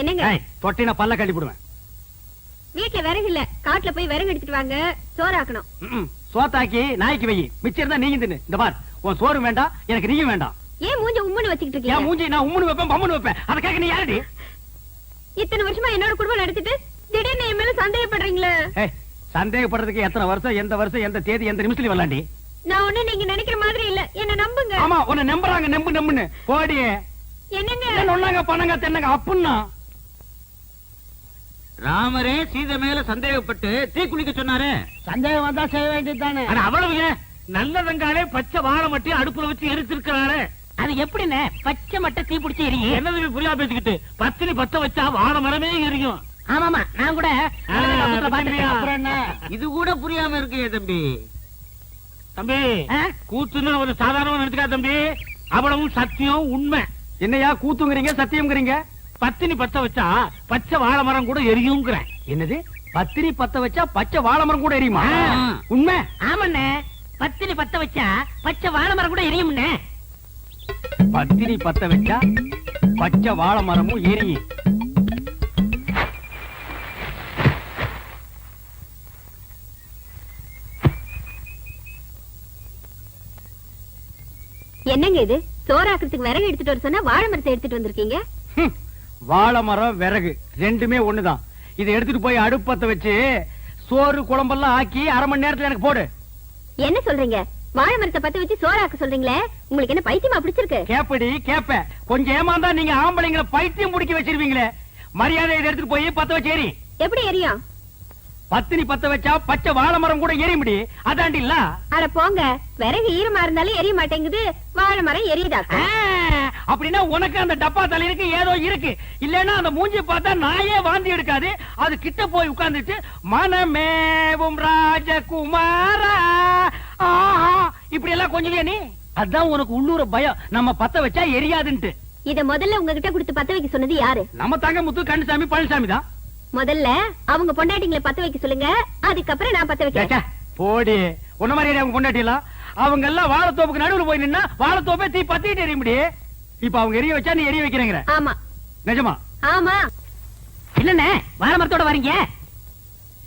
என்னங்க? தொட்டினா பல்ல கட்டி போடுவேன். வீட்டுல விறகு இல்ல காட்டுல போய் விறகு எடுத்துட்டு வாங்க சோறாக்கணும். சோத்தாக்கி நாய்க்கு வை மிச்சம் இருந்தா நீங்க தின்னு. இந்த பார் உன் சோறு வேண்டாம் எனக்கு நீயும் வேண்டாம். ஏன் மூஞ்ச உம்முன்னு வச்சுக்கிட்டு இருக்கீங்க? மூஞ்சி நான் உம்முன்னு வைப்பேன் பம்முன்னு வைப்பேன். அதை கேட்க நீ யாருடி? இத்தனை வருஷமா என்னோட குடும்பம் நடத்திட்டு திடீர்னு என் மேல சந்தேகப்படுறீங்களே? சந்தேகப்படுறதுக்கு எத்தனை வருஷம் எந்த வருஷம் எந்த தேதி எந்த நிமிஷத்துல வரலாண்டி? நான் ஒண்ணு நீங்க நினைக்கிற மாதிரி இல்ல. என்ன நம்புங்க. ஆமா உன்னை நம்புறாங்க நம்பு நம்புன்னு. போடி என்னங்க? என்ன ஒண்ணாங்க பண்ணங்க தென்னங்க அப்புன்னா. ராமரே சீதை மேல சந்தேகப்பட்டு தீ குளிக்க சொன்னாரு. சந்தேகம் வந்தா செய்ய வேண்டியதுதானே ஆனா அவ்வளவு நல்ல வெங்காலே பச்சை வாழை மட்டும் அடுப்புல வச்சு எரிச்சிருக்கிறாரு. அது எப்படிண்ணே? பச்சை மட்டும் தீ பிடிச்சி எரியும் என்னது புரியா பேசிக்கிட்டு? பத்தினி பத்த வச்சா வாழை மரமே எரியும். ஆமாமா நான் கூட இது கூட புரியாம இருக்கு தம்பி. தம்பி? கூத்துன்னு ஒரு சாதாரணமா நினைச்சுக்கா தம்பி. அவ்வளவும் சத்தியம் உண்மை. என்னையா கூத்துங்கிறீங்க சத்தியம்ங்கிறீங்க? பத்தினி பத்த வச்சா பச்சை வாழை மரம் கூட எரியுங்கிறேன். என்னது? பத்திரி பத்த வச்சா பச்சை வாழை மரம் கூட எரியுமா. உண்மை? ஆமாண்ணே. பத்தினி பத்த வச்சா பச்சை வாழை மரம் கூட எரியும்ண்ணே. பத்திரி பத்த வச்சா பச்சை வாழை மரமும் எரியும். என்னங்க இது? சோறாக்குறதுக்கு விறகு எடுத்துட்டு வர சொன்னா வாழை மரத்தை எடுத்துட்டு வந்திருக்கீங்க? ஹம். வாழை மரம் விறகு. ரெண்டுமே ஒண்ணுதான். இதை எடுத்துட்டு போய் அடுப்பத்த வச்சு சோறு குழம்பெல்லாம் ஆக்கி அரை மணி நேரத்துல எனக்கு போடு. என்ன சொல்றீங்க? வாழை மரத்தை பத்த வச்சு சோறாக்க சொல்றீங்களே? உங்களுக்கு என்ன பைத்தியமா பிடிச்சிருக்கு? கேப்படி கேப்ப. கொஞ்சம் ஏமாந்தா நீங்க ஆம்பளைங்களை பைத்தியம் முடிக்க வச்சிருவீங்களே. மரியாதை இதை எடுத்துட்டு போய் பத்த வச்சு எரி எப்படி எரியும் பத்தினி பத்த வச்சா பச்சை வாழை மரம் கூட எரிய முடி அதாண்டி இல்ல? அட போங்க. விறகு ஈரமா இருந்தாலும் எரிய மாட்டேங்குது. வாழை மரம் எரியுதாக்க ஆ, அப்படின்னா உனக்கு அந்த டப்பா தலையிருக்கு ஏதோ இருக்கு. இல்லன்னா அந்த மூஞ்சி பார்த்தா நாயே வாந்தி எடுக்காது. அது கிட்ட போய் உட்கார்ந்துட்டு மனமேவும் ராஜகுமாரா. ஆஹா, இப்படி எல்லாம் கொஞ்சம் நீ? அதான் உனக்கு உள்ளூர பயம். நம்ம பத்த வச்சா எரியாதுன்ட்டு. இத முதல்ல உங்ககிட்ட கொடுத்து பத்த வைக்க சொன்னது யாரு? நம்ம தங்க முத்து கண்டுசாமி பழனிசாமி தான். முதல்ல அவங்க பொண்டாட்டிங்களை பத்த வைக்க சொல்லுங்க. அதுக்கப்புறம் நான் பத்த வைக்கிறேன். போடி. உன்ன மாதிரி அவங்க கொண்டாட்டிலாம் அவங்க எல்லாம் வாழைத்தோப்புக்கு நடுவுல போய் நின்னா வாழைத்தோப்பே தீ பத்திட்டு எரிய முடி இப்ப அவங்க எரிய வச்சா நீ எரிய வைக்கிறேங்கிற. ஆமா. நிஜமா? ஆமா. இல்லண்ணே வாழை மரத்தோட வரீங்க.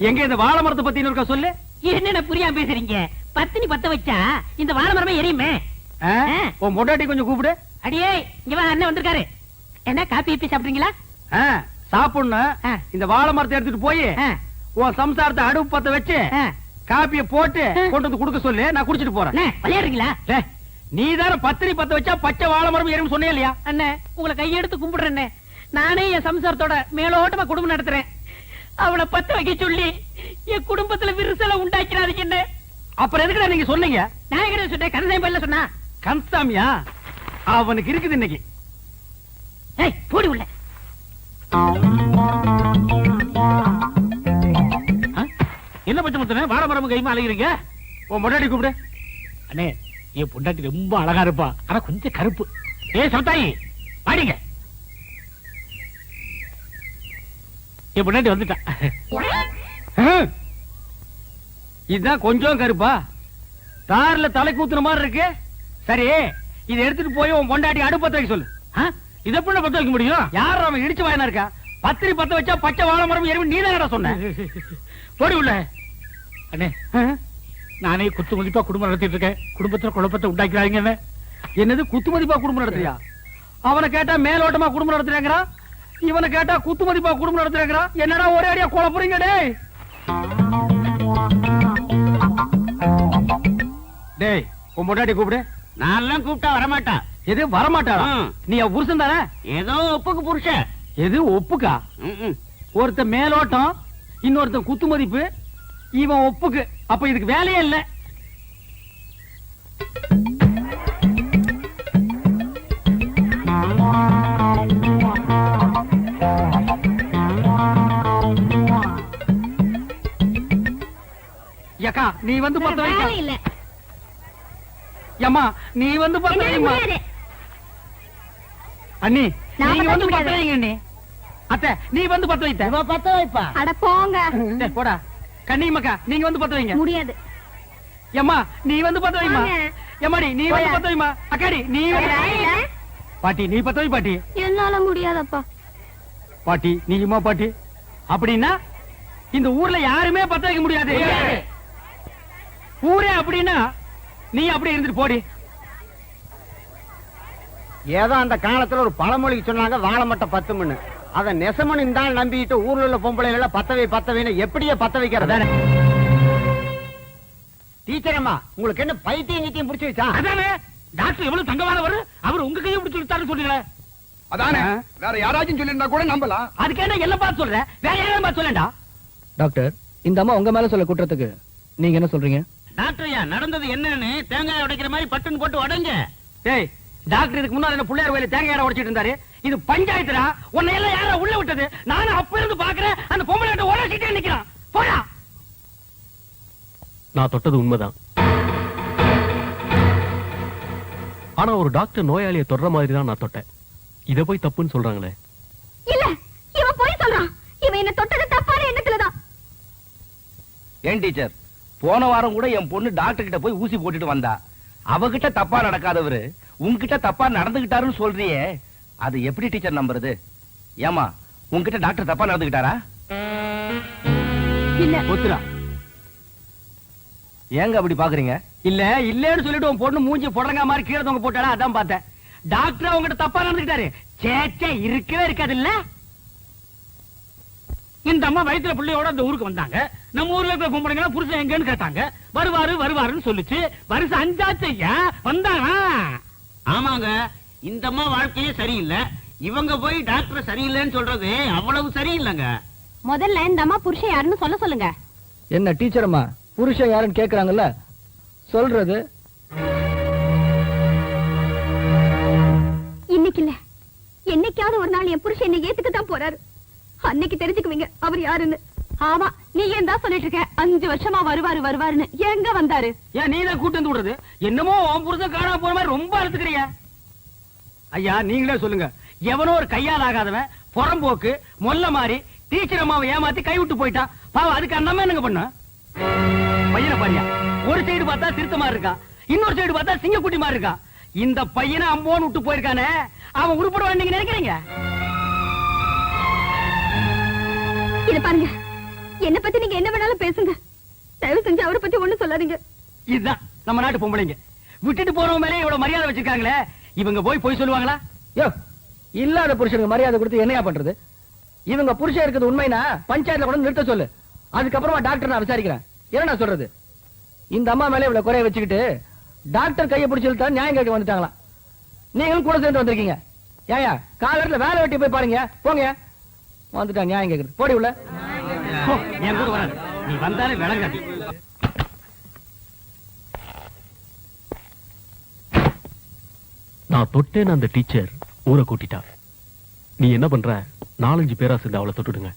எங்க இந்த வாழை மரத்தை பத்தி இருக்கா சொல்லு. என்னென்ன புரியாம பேசுறீங்க? பத்தினி பத்த வச்சா இந்த வாழை மரமே எரியுமே. உன் பொண்டாட்டி கொஞ்சம் கூப்பிடு. அடியே இங்க வா அண்ணன் வந்திருக்காரு. என்ன காப்பி இப்பி சாப்பிடுறீங்களா? சாப்பிடணும். இந்த வாழை மரத்தை எடுத்துட்டு போய் உன் சம்சாரத்தை அடுப்பு பத்த வச்சு. காப்பிய போட்டு. கொண்டு வந்து கொடுக்க சொல்லு. நான் குடிச்சிட்டு போறேன். விளையாடுறீங்களா? நீ தானே பத்திரி பத்த வச்சா பச்சை வாழை மரம் ஏறும் சொன்னே இல்லையா? அண்ணே உங்களை கையெடுத்து கும்பிடுறேன்னே நானே என் சம்சாரத்தோட மேலோட்டமா குடும்பம் நடத்துறேன். அவளை பத்த வைக்க சொல்லி என் குடும்பத்துல விரிசலை உண்டாக்கிறாதீங்க என்ன அப்புறம் எதுக்குடா நீங்க சொன்னீங்க? நான் எங்க சொன்னேன் கருதை பல்ல சொன்னா. கன்சாமியா அவனுக்கு இருக்குது இன்னைக்கு. ஏய் போடி உள்ள? என்ன பச்சை முத்தனே? வாழை மரம் கைமா அலைகிறீங்க உன் பொண்டாட்டி கூப்பிடு. அண்ணே என் பொண்டாட்டி ரொம்ப அழகா இருப்பா. ஆனா கொஞ்சம் கருப்பு. ஏ சமத்தாயி பாடிங்க என் பொண்டாட்டி வந்துட்டா. இதுதான் கொஞ்சம் கருப்பா. தார்ல தலை கூத்துன மாதிரி இருக்கு. சரி இதை எடுத்துட்டு போய் உன் பொண்டாட்டி அடுப்பத்த வைக்க சொல்லு? இதை எப்படி பத்த வைக்க முடியும்? யார் அவன் இடிச்சு வாயனா இருக்கா? பத்திரி பத்த வச்சா பச்சை வாழை மரம் எருமை நீ தான் சொன்ன. போடி உள்ள. அண்ணே. நானே குத்து மதிப்பா குடும்பம் நடத்திட்டு இருக்கேன். குடும்பத்துல குழப்பத்தை உண்டாக்கிறாங்க என்ன? என்னது குத்து மதிப்பா குடும்பம் நடத்துறியா? அவனை கேட்டா மேலோட்டமா குடும்பம் நடத்துறாங்கிறான் இவனை கேட்டா குத்து மதிப்பா குடும்பம் நடத்துறாங்கிறான் என்னடா ஒரே அடியா குழப்பறீங்க டேய். டேய் உன் பொண்டாட்டி கூப்பிடு. நான் கூப்பிட்டா வரமாட்டா. எது வரமாட்டாளா? ம். நீ புருஷன் தானே? ஏதோ ஒப்புக்கு புருஷன் எது ஒப்புக்கா? ஒருத்த மேலோட்டம் இன்னொருத்தன் குத்து மதிப்பு இவன் ஒப்புக்கு. அப்ப இதுக்கு வேலையே இல்ல. ஏக்கா நீ வந்து பத்த வைக்க இல்ல. ஏம்மா நீ வந்து பத்த வைமா. அண்ணி பத்த வந்து பத்த. வைங்க அண்ணி அத்தை. நீ வந்து பத்த வைத்த பத்த வைப்பா அட போங்க. டேய், போடா. கண்ணியம்மக்கா நீங்க வந்து பத்த வைங்க. முடியாது. ஏம்மா நீ வந்து பத்த வைமா. ஏமாடி நீ வந்து போயா. பத்த வைமா அக்காடி நீ. பாட்டி நீ பத்த வை பாட்டி. என்னால முடியாதப்பா. பாட்டி நீயுமா பாட்டி? அப்படின்னா இந்த ஊர்ல யாருமே பத்த வைக்க முடியாது. ஊரே அப்படின்னா நீ அப்படி இருந்துட்டு போடி. ஏதோ அந்த காலத்துல ஒரு பழமொழிக்கு சொன்னாங்க வாழமட்ட பத்து மண்ணு அத நெசமன் இந்த ஆள் நம்பிட்டு ஊர்ல உள்ள பொம்பளைகளை பத்தவை பத்தவைன்னு எப்படியே பத்த வைக்கிறது? டீச்சர் அம்மா உங்களுக்கு என்ன பைத்தியம் கிட்டியும் பிடிச்சி வச்சா? அதானே. டாக்டர் எவ்வளவு தங்கமானவர் அவர் உங்க கையை பிடிச்சு விட்டாருன்னு சொன்னீங்களே அதானே. வேற யாராச்சும் சொல்லிருந்தா கூட நம்பலாம். அதுக்கு என்ன எல்லாம் பார்த்து சொல்ற? வேற யாரும் பார்த்து சொல்லண்டா? டாக்டர் இந்த அம்மா உங்க மேல சொல்ல குற்றத்துக்கு நீங்க என்ன சொல்றீங்க? டாக்டர்யா நடந்தது என்னன்னு தேங்காய் உடைக்கிற மாதிரி பட்டுன்னு போட்டு உடைங்க. டேய் டாக்டர் இதுக்கு முன்னாடி என்ன பிள்ளையார் கோயில தேங்காய் யாரை உடைச்சிட்டு இருந்தாரு. இது பஞ்சாயத்துடா? உன்னை எல்லாம் யாரா உள்ள விட்டது. நானும் அப்ப இருந்து பாக்குறேன். அந்த பொம்பளை கிட்ட உடச்சிட்டே நிக்கிறான். போடா. நான் தொட்டது உண்மைதான். ஆனா ஒரு டாக்டர் நோயாளியை தொடுற மாதிரி தான் நான் தொட்டேன். இத போய் தப்புன்னு சொல்றாங்களே. இல்ல இவன் போய் சொல்றான். இவன் என்ன தொட்டது தப்பான எண்ணத்துலதான். ஏன் டீச்சர்? போன வாரம் கூட என் பொண்ணு டாக்டர் கிட்ட போய் ஊசி போட்டுட்டு வந்தா. அவகிட்ட தப்பா நடக்காதவரு. உன்கிட்ட தப்பா நடந்துகிட்டாருன்னு சொல்றியே. அது எப்படி டீச்சர் நம்புறது? ஏமா உன்கிட்ட டாக்டர் தப்பா நடந்துகிட்டாரா? இல்ல. ஒத்துரா ஏங்க அப்படி பாக்குறீங்க? இல்ல இல்லன்னு சொல்லிட்டு உன் பொண்ணு மூஞ்சி புடலங்கா மாதிரி கீழே தொங்க போட்டாடா அதான் பார்த்தேன். டாக்டர் அவங்ககிட்ட தப்பா நடந்துக்கிட்டாரு சேச்சே இருக்கவே இருக்காது இல்ல இந்த அம்மா வயித்துல பிள்ளையோட அந்த ஊருக்கு வந்தாங்க. நம்ம ஊர்ல இருக்கிற பொம்பளைங்க புருஷன் எங்கன்னு கேட்டாங்க. வருவாரு வருவாருன்னு சொல்லுச்சு. வருஷம் அஞ்சாச்சு ஐயா வந்தானா ஆமாங்க இந்த அம்மா வாழ்க்கையே சரியில்லை. இவங்க போய் டாக்டர் சரியில்லைன்னு சொல்றது அவ்வளவு சரியில்லைங்க. முதல்ல இந்த அம்மா புருஷன் யாருன்னு சொல்ல சொல்லுங்க. என்ன டீச்சர் அம்மா புருஷன் யாருன்னு கேக்குறாங்கல்ல? சொல்றது? இன்னைக்கு இல்ல. என்னைக்காவது ஒரு நாள் என் புருஷன் என்னை ஏத்துக்க தான் போறாரு. அன்னைக்கு தெரிஞ்சுக்குவீங்க அவர் யாருன்னு. ஆமா நீ ஏன் தான் சொல்லிட்டு இருக்க? அஞ்சு வருஷமா வருவாரு வருவாருன்னு. எங்க வந்தாரு? ஏன் நீ தான் கூட்டு வந்து விடுறது? என்னமோ உன் புருஷன் காணாம போற மாதிரி ரொம்ப அழுத்துக்கிறியா. ஐயா நீங்களே சொல்லுங்க. எவனோ ஒரு கையால் ஆகாதவன் புறம்போக்கு மொல்ல மாதிரி டீச்சர் அம்மாவை ஏமாத்தி கை விட்டு போயிட்டான். பாவம் அதுக்கு அந்த என்னங்க பண்ண? பையனை பாரியா? ஒரு சைடு பார்த்தா திருத்தமா இருக்கான் இன்னொரு சைடு பார்த்தா சிங்கக்குட்டி மாதிரி இருக்கான் இந்த பையனை அம்போன்னு விட்டு போயிருக்கானே. அவன் உருப்படுவான் நீங்க நினைக்கிறீங்க? இத பாருங்க. என்ன பத்தி நீங்க என்ன வேணாலும் பேசுங்க. தயவு செஞ்சு அவரை பத்தி ஒண்ணு சொல்லாதீங்க. இதுதான் நம்ம நாட்டு பொம்பளைங்க. விட்டுட்டு போறவங்க மேலே இவ்வளவு மரியாதை வச்சிருக்காங்களே இவங்க போய் போய் சொல்லுவாங்களா? யோ இல்லாத புருஷனுக்கு மரியாதை கொடுத்து என்னையா பண்றது? இவங்க புருஷன் இருக்கிறது உண்மைனா பஞ்சாயத்துல கூட நிறுத்த சொல்லு. அதுக்கப்புறமா டாக்டர் நான் விசாரிக்கிறேன். என்ன நான் சொல்றது? இந்த அம்மா மேல இவ்வளவு குறைய வச்சுக்கிட்டு டாக்டர் கையை பிடிச்சி இழுத்தா நியாயம் கேட்க வந்துட்டாங்களாம் நீங்களும் கூட சேர்ந்து வந்திருக்கீங்க. ஏயா காலத்துல வேலை வெட்டி போய் பாருங்க. போங்க. வந்துட்டா நியாயம் கேக்குறது போடி உள்ள. என் கூட வராது. நீ வந்தாலே விளங்காது. நான் தொட்டேன்னு அந்த டீச்சர் ஊரை கூட்டிட்டா. நீ என்ன பண்ற? நாலஞ்சு பேரா சேர்ந்து அவளை தொட்டுடுங்க.